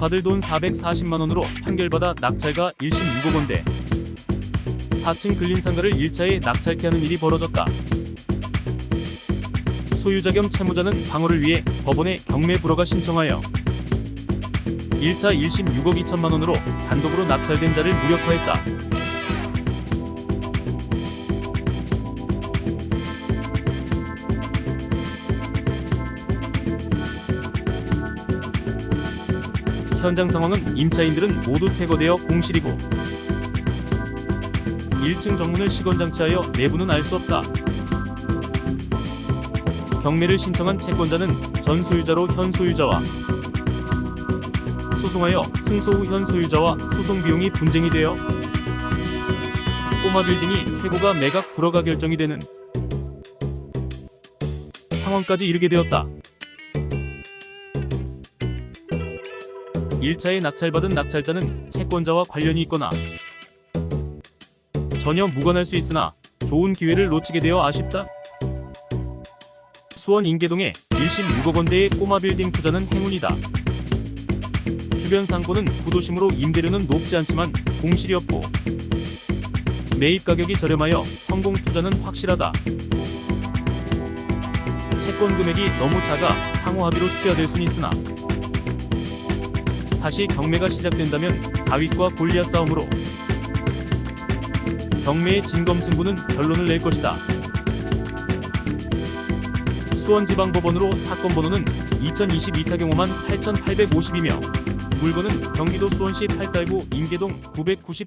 받을 돈 440만 원으로 판결받아 낙찰가 1심 6억 원대. 4층 근린 상가를 1차에 낙찰케 하는 일이 벌어졌다. 소유자 겸 채무자는 방어를 위해 법원에 경매 불허가 신청하여 1차 1심 6억 2천만 원으로 단독으로 낙찰된 자를 무력화했다. 현장 상황은 임차인들은 모두 퇴거되어 공실이고 1층 정문을 시건 장치하여 내부는 알 수 없다. 경매를 신청한 채권자는 전 소유자로 현 소유자와 소송하여 승소 후 현 소유자와 소송 비용이 분쟁이 되어 꼬마 빌딩이 최고가 매각 불허가 결정이 되는 상황까지 이르게 되었다. 1차에 낙찰받은 낙찰자는 채권자와 관련이 있거나 전혀 무관할 수 있으나 좋은 기회를 놓치게 되어 아쉽다. 수원 인계동의 1심 6억 원대의 꼬마 빌딩 투자는 행운이다. 주변 상권은 구도심으로 임대료는 높지 않지만 공실이 없고 매입 가격이 저렴하여 성공 투자는 확실하다. 채권 금액이 너무 작아 상호 합의로 취하될 순 있으나 다시 경매가 시작된다면 다윗과 골리앗 싸움으로 경매의 진검승부는 결론을 낼 것이다. 수원지방법원으로 사건 번호는 2022 타경호만 8850이며 물건은 경기도 수원시 팔달구 인계동 990